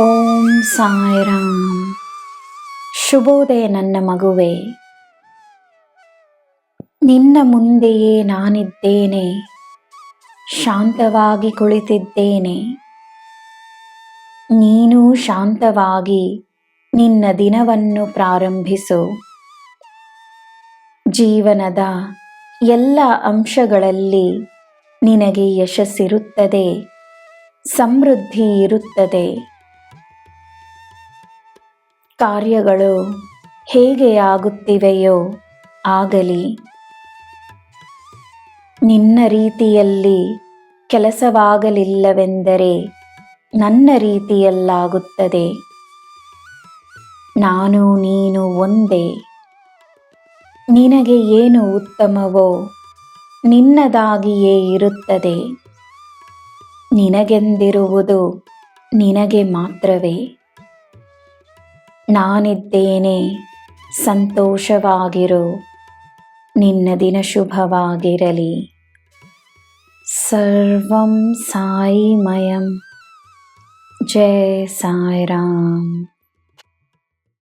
ಓಂ ಸಾಯಿರಾಮ್. ಶುಭೋದಯ ನನ್ನ ಮಗುವೆ. ನಿನ್ನ ಮುಂದೆಯೇ ನಾನಿದ್ದೇನೆ. ಶಾಂತವಾಗಿ ಕುಳಿತಿದ್ದೇನೆ. ನೀನು ಶಾಂತವಾಗಿ ನಿನ್ನ ದಿನವನ್ನು ಪ್ರಾರಂಭಿಸು. ಜೀವನದ ಎಲ್ಲ ಅಂಶಗಳಲ್ಲಿ ನಿನಗೆ ಯಶಸ್ಸಿರುತ್ತದೆ. ಸಮೃದ್ಧಿ ಇರುತ್ತದೆ. ಕಾರ್ಯಗಳು ಹೇಗೆ ಆಗುತ್ತಿವೆಯೋ ಆಗಲಿ. ನಿನ್ನ ರೀತಿಯಲ್ಲಿ ಕೆಲಸವಾಗಲಿಲ್ಲವೆಂದರೆ ನನ್ನ ರೀತಿಯಲ್ಲಾಗುತ್ತದೆ. ನಾನು ನೀನು ಒಂದೇ. ನಿನಗೆ ಏನು ಉತ್ತಮವೋ ನಿನ್ನದಾಗಿಯೇ ಇರುತ್ತದೆ. ನಿನಗೆಂದಿರುವುದು ನಿನಗೆ ಮಾತ್ರವೇ. ನಾನಿದ್ದೇನೆ. ಸಂತೋಷವಾಗಿರು. ನಿನ್ನ ದಿನ ಶುಭವಾಗಿರಲಿ. ಸರ್ವಂ ಸಾಯಿಮಯಂ. ಜಯ ಸಾಯಿರಾಮ್.